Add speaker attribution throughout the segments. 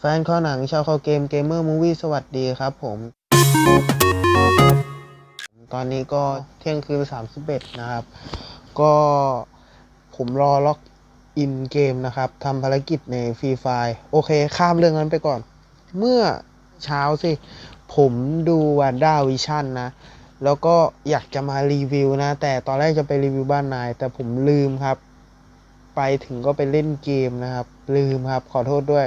Speaker 1: แฟนข้อหนังชาวคอเกมเกมเมอร์มูวี่สวัสดีครับผม ตอนนี้ก็เที่ยงคืน31นะครับ ก็ผมรอล็อกอินเกมนะครับทำภารกิจในฟรีไฟโอเค ข้ามเรื่องนั้นไปก่อน เมื่อเช้าสิ ผมดูวันด้าวิชั่นนะ แล้วก็อยากจะมารีวิวนะ แต่ตอนแรกจะไปรีวิวบ้านนาย แต่ผมลืมครับ ไปถึงก็ไปเล่นเกมนะครับ ลืมครับ ขอโทษด้วย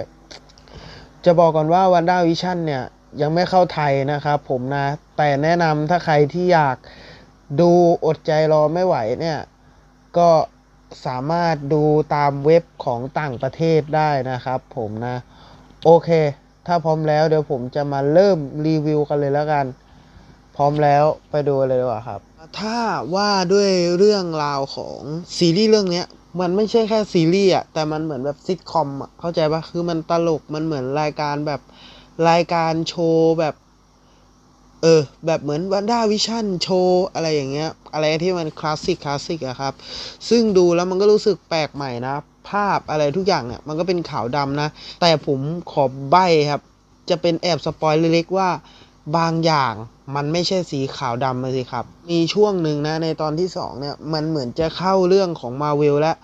Speaker 1: จะบอกก่อนว่าวันด้าวิชั่นเนี่ยยังไม่เข้าไทยนะครับผมนะ แต่แนะนำถ้าใครที่อยากดูอดใจรอไม่ไหวเนี่ย ก็สามารถดูตามเว็บของต่างประเทศได้นะครับผมนะ โอเค ถ้าพร้อมแล้วเดี๋ยวผมจะมาเริ่มรีวิวกันเลยแล้วกัน พร้อมแล้วไปดูเลยดีกว่าครับ ถ้าว่าด้วยเรื่องราวของซีรีส์เรื่องนี้ มันไม่ใช่แค่ซีรีส์อะแต่มันเหมือนแบบซิทคอมอะเข้าใจปะคือมันตลกมันเหมือนรายการแบบรายการโชว์แบบ เออ แบบเหมือนวันด้าวิชั่นโชว์อะไรอย่างเงี้ย อะไรที่มันคลาสสิกคลาสสิกอะครับ ซึ่งดูแล้วมันก็รู้สึกแปลกใหม่นะ ภาพอะไรทุกอย่างเนี่ยมันก็เป็นขาวดำนะ แต่ผมขอใบ้ครับ จะเป็นแอบสปอยเล็กๆว่า บางอย่างมันไม่ใช่สีขาวดำเลยสิครับ มีช่วงหนึ่งนะในตอนที่สองเนี่ยมันเหมือนจะเข้าเรื่องของมาเวลแล้ว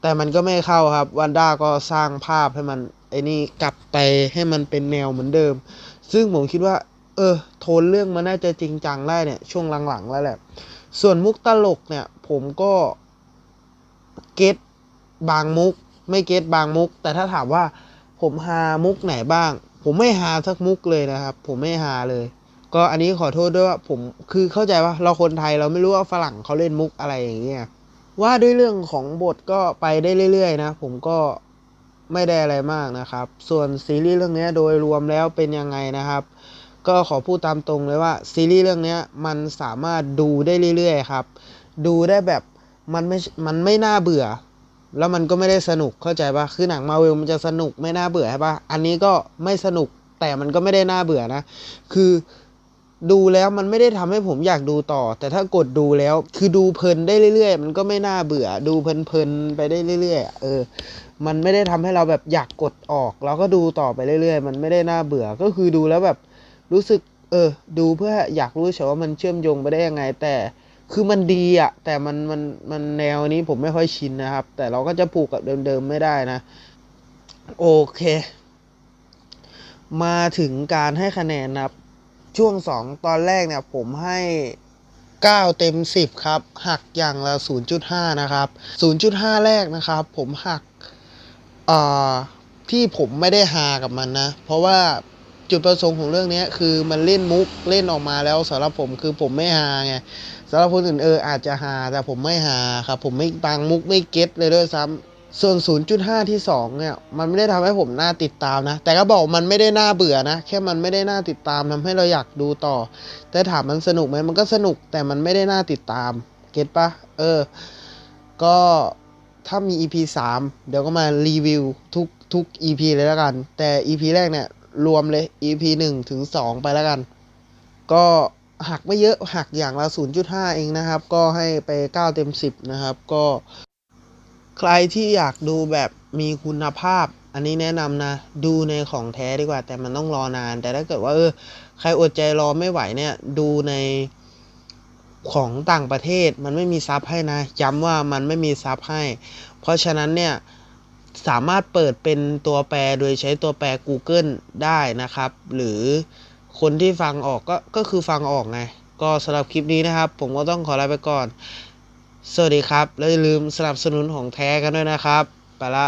Speaker 1: แต่มันก็ไม่เข้าครับวันด้าก็สร้างภาพให้มันไอ้นี่กลับไปให้มันเป็นแนวเหมือนเดิม ซึ่งผมคิดว่า เออ โทนเรื่องมันน่าจะจริงจังได้เนี่ย ช่วงหลังๆแล้วแหละ ส่วนมุกตลกเนี่ย ผมก็เก็ตบางมุก ไม่เก็ตบางมุก แต่ถ้าถามว่าผมหามุกไหนบ้าง ผมไม่หาสักมุกเลยนะครับ ผมไม่หาเลย ก็อันนี้ขอโทษด้วยว่าผมคือเข้าใจว่าเราคนไทยเราไม่รู้ว่าฝรั่งเขาเล่นมุกอะไรอย่างเงี้ยว่าด้วยเรื่องของบทก็ไปได้เรื่อยๆนะ ผมก็ไม่ได้อะไรมากนะครับ ส่วนซีรีส์เรื่องนี้โดยรวมแล้วเป็นยังไงนะครับ ก็ขอพูดตามตรงเลยว่าซีรีส์เรื่องนี้มันสามารถดูได้เรื่อยๆครับ ดูได้แบบมันไม่ มันไม่น่าเบื่อ แล้วมันก็ไม่ได้สนุกเข้าใจปะคือหนังมาเวลมันจะสนุกไม่น่าเบื่อใช่ปะอันนี้ก็ไม่สนุกแต่มันก็ไม่ได้น่าเบื่อนะ คือดูแล้วมันไม่ได้ทำให้ผมอยากดูต่อ แต่ถ้ากดดูแล้ว คือดูเพลินได้เรื่อยๆ มันก็ไม่น่าเบื่อ ดูเพลินๆไปได้เรื่อยๆ เออ มันไม่ได้ทำให้เราแบบอยากกดออก เราก็ดูต่อไปเรื่อยๆ มันไม่ได้น่าเบื่อ ก็คือดูแล้วแบบรู้สึก เออ ดูเพื่ออยากรู้เฉยว่ามันเชื่อมโยงไปได้ยังไง แต่ คือมันดีอะแต่มันมันมันแนวนี้ผมไม่ค่อยชินนะครับ แต่เราก็จะผูกกับเดิมๆไม่ได้นะ โอเค มาถึงการให้คะแนนนะครับ ช่วงสองตอนแรกเนี่ย ผมให้เก้าเต็มสิบครับ หักอย่างละศูนย์จุดห้านะครับศูนย์จุดห้าแรกนะครับ ผมหักอ่าที่ผมไม่ได้ฮากับมันนะ เพราะว่า จุดประสงค์ของเรื่องนี้คือมันเล่นมุกเล่นออกมาแล้วสำหรับผมคือผมไม่ฮาไงสำหรับคนอื่นเอออาจจะฮาแต่ผมไม่ฮาครับ ผมไม่บางมุกไม่เก็ตเลยด้วยซ้ำส่วน 0.5 ที่ 2 เนี่ย มันไม่ได้ทำให้ผมน่าติดตามนะ แต่ก็บอกมันไม่ได้น่าเบื่อนะ แค่มันไม่ได้น่าติดตามทำให้เราอยากดูต่อ แต่ถามมันสนุกไหมมันก็สนุกแต่มันไม่ได้น่าติดตาม เก็ตปะเออ ก็ถ้ามี EP 3 เดี๋ยวก็มารีวิวทุกทุก EP เลยแล้วกัน แต่ EP แรกเนี่ย รวมเลย EP 1ถึง2ไปแล้วกัน ก็หักไม่เยอะหักอย่างละ 0.5 เองนะครับ ก็ให้ไป 9 เต็ม 10 นะครับ ก็ใครที่อยากดูแบบมีคุณภาพ อันนี้แนะนำนะ ดูในของแท้ดีกว่า แต่มันต้องรอนาน แต่ถ้าเกิดว่าเออใครอดใจรอไม่ไหวเนี่ย ดูในของต่างประเทศมันไม่มีซับให้นะย้ำว่ามันไม่มีซับให้ เพราะฉะนั้นเนี่ย สามารถเปิดเป็นตัวแปรโดยใช้ตัวแปร Google ได้นะครับ หรือคนที่ฟังออกก็ก็คือฟังออกไง ก็สำหรับคลิปนี้นะครับ ผมก็ต้องขอลาไปก่อน สวัสดีครับ แล้วอย่าลืมสนับสนุนของแท้กันด้วยนะครับ ไปละ